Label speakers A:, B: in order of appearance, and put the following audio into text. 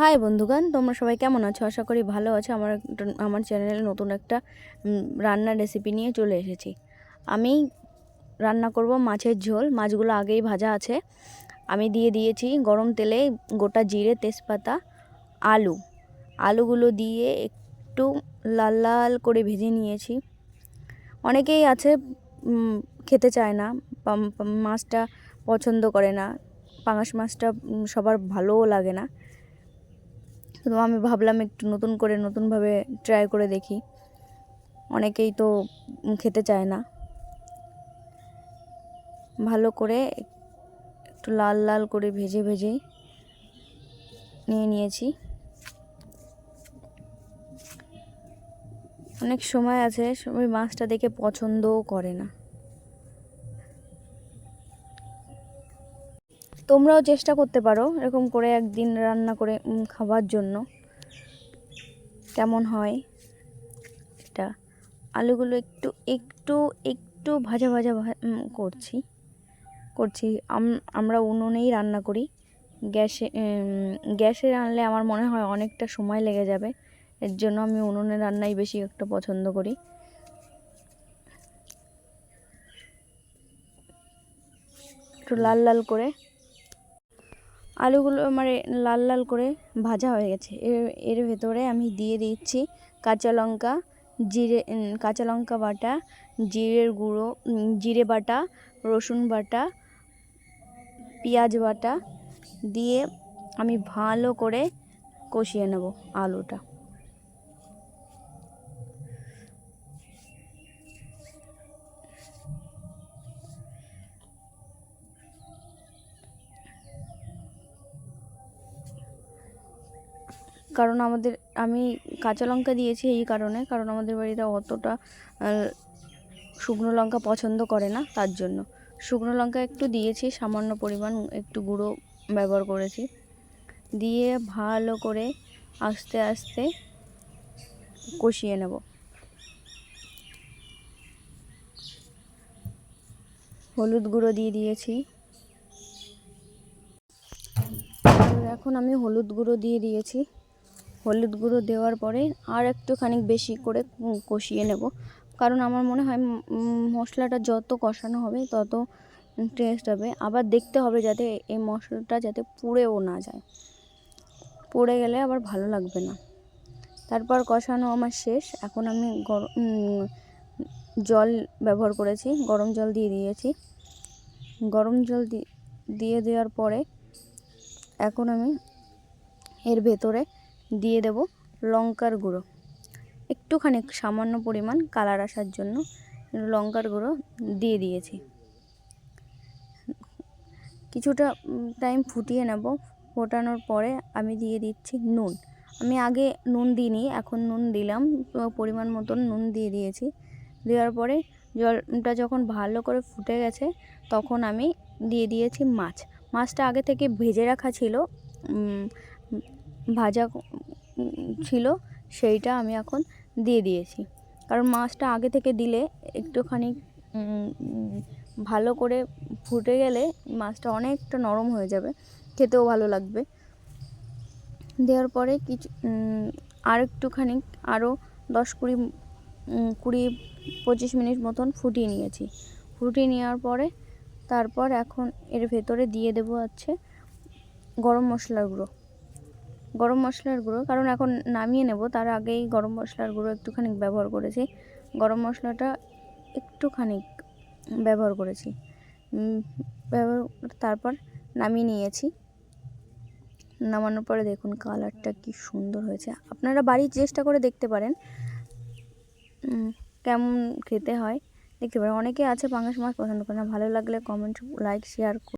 A: High বন্ধুগান তোমরা সবাই কেমন আছো? আশা করি ভালো আছো। আমার আমার চ্যানেলে নতুন একটা রান্নার রেসিপি নিয়ে চলে এসেছি। আমি রান্না করব মাছের ঝোল। মাছগুলো আগেই ভাজা আছে। আমি দিয়ে দিয়েছি গরম তেলে গোটা জিরে, তেজপাতা, আলু। আলুগুলো দিয়ে একটু লাল লাল করে ভেজে নিয়েছি। অনেকেই আছে খেতে চায় না মাছটা পছন্দ করে না। পাঙাশ মাছটা সবার ভালোও লাগে না। তো আমি ভাবলাম একটু নতুন করে, নতুনভাবে ট্রাই করে দেখি। অনেকেই তো খেতে চায় না। ভালো করে একটু লাল লাল করে ভেজে ভেজে নিয়ে নিয়েছি। অনেক সময় আছে, সবাই মাছটা দেখে পছন্দও করে না। তোমরাও চেষ্টা করতে পারো এরকম করে একদিন রান্না করে খাবার জন্য। কেমন হয়? এটা আলুগুলো একটু একটু একটু ভাজা ভাজা করছি। করছি। আমরা উনুনেই রান্না করি। গ্যাসে গ্যাসে রান্নলে আমার মনে হয় অনেকটা সময় লেগে যাবে। এর জন্য আমি উনুনে রান্নাই বেশি একটা পছন্দ করি। একটু লাল লাল করে আলুগুলো মানে লাল লাল করে ভাজা হয়ে গেছে। এর এর ভেতরে আমি দিয়ে দিচ্ছি কাঁচা লঙ্কা, জিরে কাঁচা লঙ্কা বাটা, জিরের গুঁড়ো জিরে বাটা, রসুন বাটা, পেঁয়াজ বাটা দিয়ে আমি ভালো করে কষিয়ে নেব আলুটা। কারণ আমাদের, আমি কাঁচা লঙ্কা দিয়েছি এই কারণে, কারণ আমাদের বাড়িতে অতটা শুকনো লঙ্কা পছন্দ করে না তার জন্য। শুকনো লঙ্কা একটু দিয়েছি, সামান্য পরিমাণ একটু গুঁড়ো ব্যবহার করেছি। দিয়ে ভালো করে আস্তে আস্তে কষিয়ে নেব। হলুদ গুঁড়ো দিয়ে দিয়েছি। এখন আমি হলুদ গুঁড়ো দিয়ে দিয়েছি। হলুদ গুঁড়ো দেওয়ার পরে আর একটুখানি বেশি করে কষিয়ে নেব। কারণ আমার মনে হয় মশলাটা যত কষানো হবে তত টেস্ট হবে। আবার দেখতে হবে যাতে এই মশলাটা যাতে পুড়েও না যায়। পুড়ে গেলে আবার ভালো লাগবে না। তারপর কষানো আমার শেষ। এখন আমি গরম জল ব্যবহার করেছি। গরম জল দিয়ে দিয়েছি। গরম জল দিয়ে দেওয়ার পরে এখন আমি এর ভেতরে দিয়ে দেব লঙ্কার গুঁড়ো। একটুখানি সামান্য পরিমাণ কালার আসার জন্য লঙ্কার গুঁড়ো দিয়ে দিয়েছি। কিছুটা টাইম ফুটিয়ে নেব। ফোটানোর পরে আমি দিয়ে দিচ্ছি নুন। আমি আগে নুন দিইনি, এখন নুন দিলাম। পরিমাণ মতন নুন দিয়ে দিয়েছি। দেওয়ার পরে জলটা যখন ভালো করে ফুটে গেছে, তখন আমি দিয়ে দিয়েছি মাছ। মাছটা আগে থেকে ভেজে রাখা ছিল। ভাজা ছিল, সেইটা আমি এখন দিয়ে দিয়েছি। কারণ মাছটা আগে থেকে দিলে একটুখানি ভালো করে ফুটে গেলে মাছটা অনেকটা নরম হয়ে যাবে, খেতেও ভালো লাগবে। দেওয়ার পরে কিছু আর একটুখানি আরও দশ কুড়ি কুড়ি পঁচিশ মিনিট মতন ফুটিয়ে নিয়েছি। ফুটিয়ে নেওয়ার পরে তারপর এখন এর ভেতরে দিয়ে দেবো হচ্ছে গরম মশলার গুঁড়ো। গরম মশলার গুঁড়ো, কারণ এখন নামিয়ে নেব, তার আগেই গরম মশলার গুঁড়ো একটুখানি ব্যবহার করেছি। গরম মশলাটা একটুখানি ব্যবহার করেছি। ব্যবহার, তারপর নামিয়ে নিয়েছি। নামানোর পরে দেখুন কালারটা কি সুন্দর হয়েছে। আপনারা বাড়ির চেষ্টা করে দেখতে পারেন কেমন খেতে হয়। দেখতে পারেন, অনেকে আছে পাঙাশ মাছ পছন্দ করে না, ভালো লাগলে কমেন্ট লাইক শেয়ার